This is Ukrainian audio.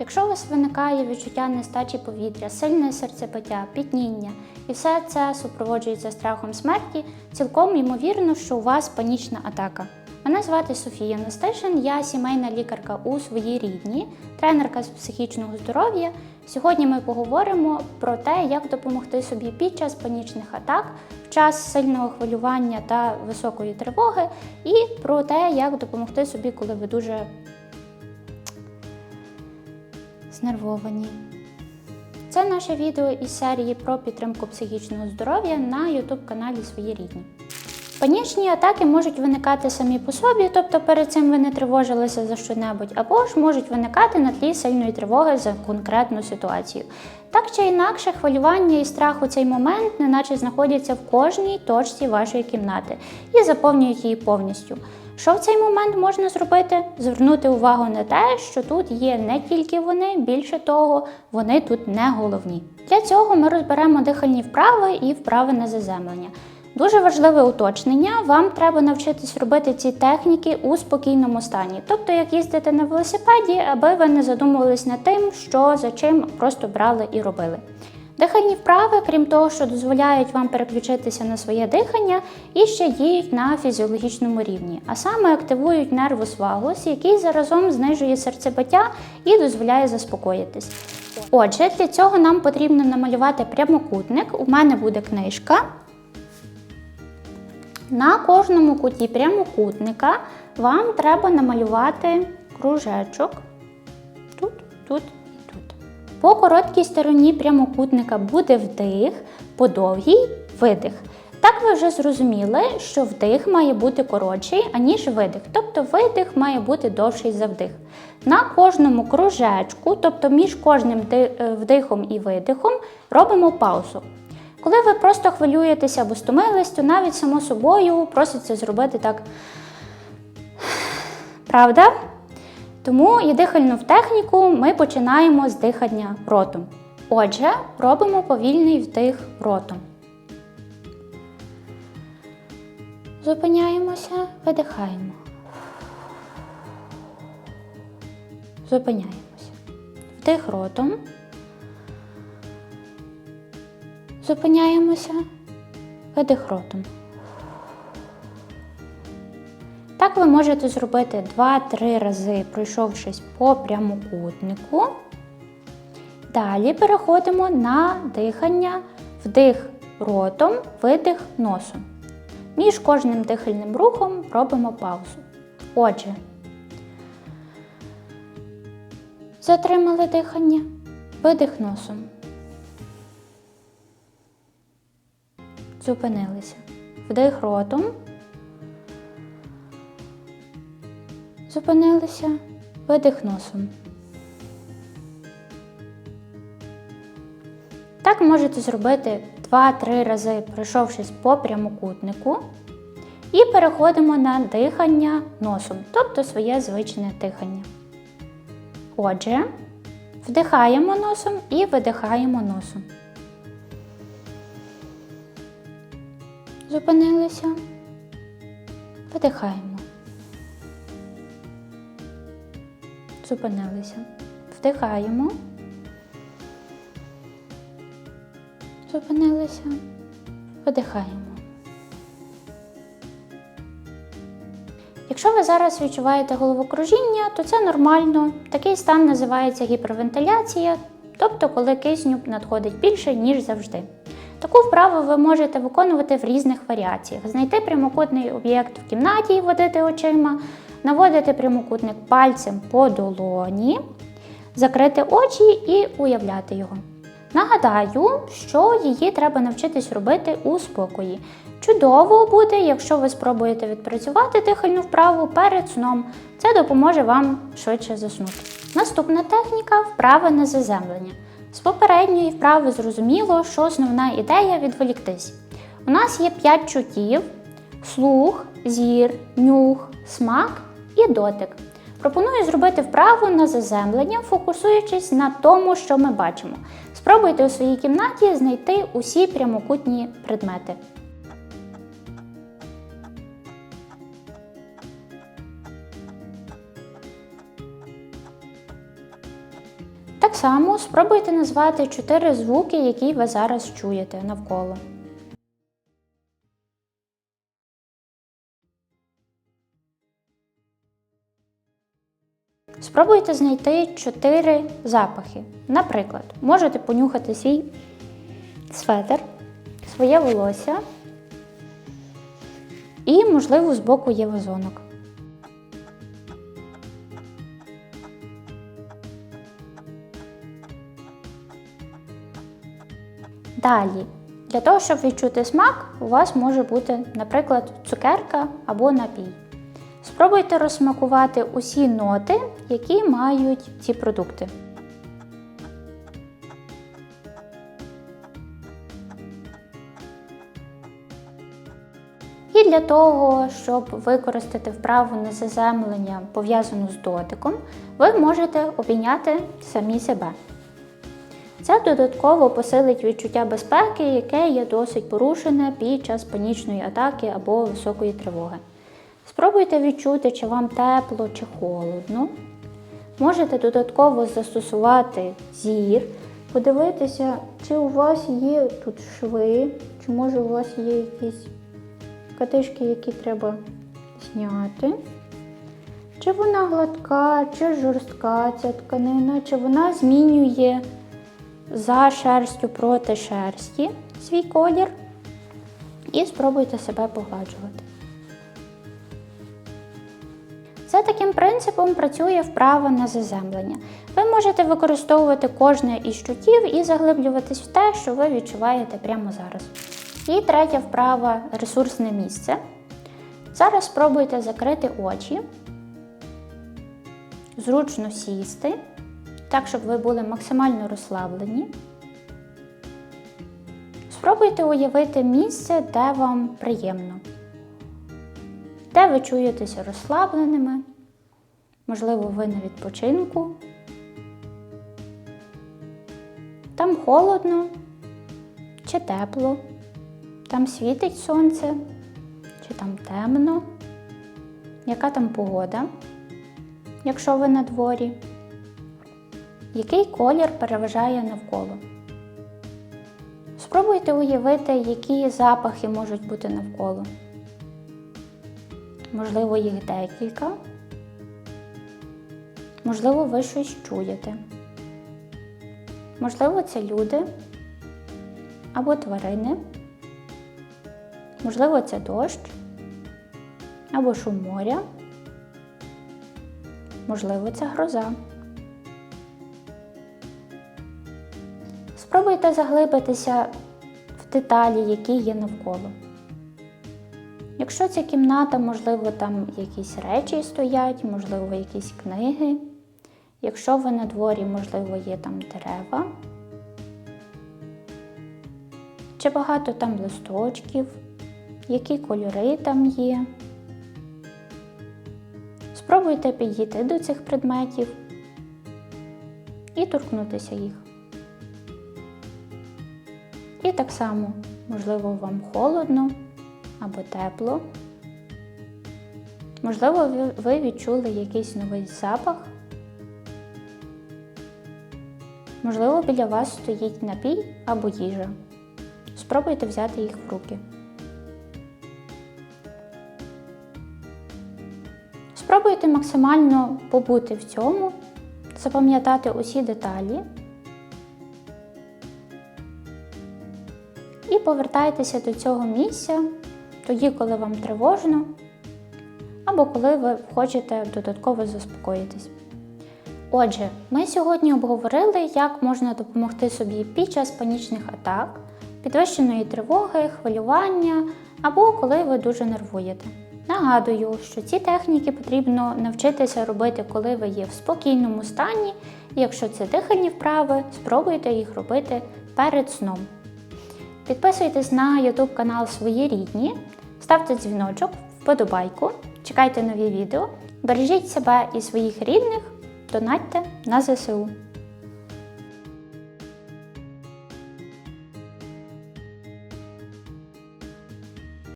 Якщо у вас виникає відчуття нестачі повітря, сильне серцебиття, пітніння і все це супроводжується страхом смерті, цілком ймовірно, що у вас панічна атака. Мене звати Софія Нестишин, я сімейна лікарка у своїй рідні, тренерка з психічного здоров'я. Сьогодні ми поговоримо про те, як допомогти собі під час панічних атак, в час сильного хвилювання та високої тривоги, і про те, як допомогти собі, коли ви дуже знервовані. Це наше відео із серії про підтримку психічного здоров'я на YouTube каналі Свої рідні. Панічні атаки можуть виникати самі по собі, тобто перед цим ви не тривожилися за що-небудь, або ж можуть виникати на тлі сильної тривоги за конкретну ситуацію. Так чи інакше, хвилювання і страх у цей момент неначе знаходяться в кожній точці вашої кімнати і заповнюють її повністю. Що в цей момент можна зробити? Звернути увагу на те, що тут є не тільки вони, більше того, вони тут не головні. Для цього ми розберемо дихальні вправи і вправи на заземлення. Дуже важливе уточнення. Вам треба навчитись робити ці техніки у спокійному стані, тобто як їздити на велосипеді, аби ви не задумувались над тим, що за чим просто брали і робили. Дихальні вправи, крім того, що дозволяють вам переключитися на своє дихання, і ще діють на фізіологічному рівні, а саме активують нервус вагус, який заразом знижує серцебиття і дозволяє заспокоїтись. Отже, для цього нам потрібно намалювати прямокутник. У мене буде книжка. На кожному куті прямокутника вам треба намалювати кружечок тут, тут. По короткій стороні прямокутника буде вдих, по довгій видих. Так ви вже зрозуміли, що вдих має бути коротший, аніж видих, тобто видих має бути довший за вдих. На кожному кружечку, тобто між кожним вдихом і видихом, робимо паузу. Коли ви просто хвилюєтеся або стомились, то навіть само собою проситься зробити так. Правда? Тому і дихальну техніку ми починаємо з дихання ротом. Отже, робимо повільний вдих ротом. Зупиняємося, видихаємо. Зупиняємося. Вдих ротом. Зупиняємося, видих ротом. Так ви можете зробити 2-3 рази, пройшовшись по прямокутнику. Далі переходимо на дихання, вдих ротом, видих носом. Між кожним дихальним рухом робимо паузу. Отже, затримали дихання, видих носом. Зупинилися. Вдих ротом. Зупинилися. Видих носом. Так можете зробити 2-3 рази, пройшовшись по прямокутнику. І переходимо на дихання носом, тобто своє звичне дихання. Отже, вдихаємо носом і видихаємо носом. Зупинилися, видихаємо. Зупинилися. Вдихаємо. Зупинилися. Видихаємо. Якщо ви зараз відчуваєте головокружіння, то це нормально. Такий стан називається гіпервентиляція, тобто коли кисню надходить більше, ніж завжди. Таку вправу ви можете виконувати в різних варіаціях: знайти прямокутний об'єкт в кімнаті і водити очима, наводити прямокутник пальцем по долоні, закрити очі і уявляти його. Нагадаю, що її треба навчитись робити у спокої. Чудово буде, якщо ви спробуєте відпрацювати дихальну вправу перед сном. Це допоможе вам швидше заснути. Наступна техніка вправа на заземлення. З попередньої вправи зрозуміло, що основна ідея відволіктись. У нас є 5 чуттів: слух, зір, нюх, смак і дотик. Пропоную зробити вправу на заземлення, фокусуючись на тому, що ми бачимо. Спробуйте у своїй кімнаті знайти усі прямокутні предмети. Так само спробуйте назвати чотири звуки, які ви зараз чуєте навколо. Спробуйте знайти чотири запахи. Наприклад, можете понюхати свій светр, своє волосся і, можливо, збоку є вазонок. Далі, для того, щоб відчути смак, у вас може бути, наприклад, цукерка або напій. Спробуйте розсмакувати усі ноти, які мають ці продукти. І для того, щоб використати вправу на заземлення пов'язану з дотиком, ви можете обійняти самі себе. Це додатково посилить відчуття безпеки, яке є досить порушене під час панічної атаки або високої тривоги. Спробуйте відчути, чи вам тепло чи холодно. Можете додатково застосувати зір, подивитися, чи у вас є тут шви, чи може у вас є якісь катишки, які треба зняти. Чи вона гладка, чи жорстка ця тканина, чи вона змінює за шерстю проти шерсті свій колір. І спробуйте себе погладжувати. За таким принципом працює вправа на заземлення. Ви можете використовувати кожне із чуттів і заглиблюватись в те, що ви відчуваєте прямо зараз. І третя вправа ресурсне місце. Зараз спробуйте закрити очі, зручно сісти, так, щоб ви були максимально розслаблені. Спробуйте уявити місце, де вам приємно, де ви чуєтеся розслабленими, можливо, ви на відпочинку. Там холодно чи тепло, там світить сонце, чи там темно, яка там погода, якщо ви на дворі, який колір переважає навколо. Спробуйте уявити, які запахи можуть бути навколо. Можливо, їх декілька. Можливо, ви щось чуєте. Можливо, це люди або тварини. Можливо, це дощ або шум моря. Можливо, це гроза. Спробуйте заглибитися в деталі, які є навколо. Якщо ця кімната, можливо, там якісь речі стоять, можливо, якісь книги. Якщо ви на дворі, можливо, є там дерева. Чи багато там листочків, які кольори там є. Спробуйте підійти до цих предметів і торкнутися їх. І так само, можливо, вам холодно або тепло. Можливо, ви відчули якийсь новий запах. Можливо, біля вас стоїть напій або їжа. Спробуйте взяти їх в руки. Спробуйте максимально побути в цьому, запам'ятати усі деталі і повертайтеся до цього місця тоді, коли вам тривожно, або коли ви хочете додатково заспокоїтись. Отже, ми сьогодні обговорили, як можна допомогти собі під час панічних атак, підвищеної тривоги, хвилювання або коли ви дуже нервуєте. Нагадую, що ці техніки потрібно навчитися робити, коли ви є в спокійному стані, якщо це дихальні вправи, спробуйте їх робити перед сном. Підписуйтесь на YouTube канал Свої рідні, ставте дзвіночок, вподобайку, чекайте нові відео, бережіть себе і своїх рідних, донатьте на ЗСУ.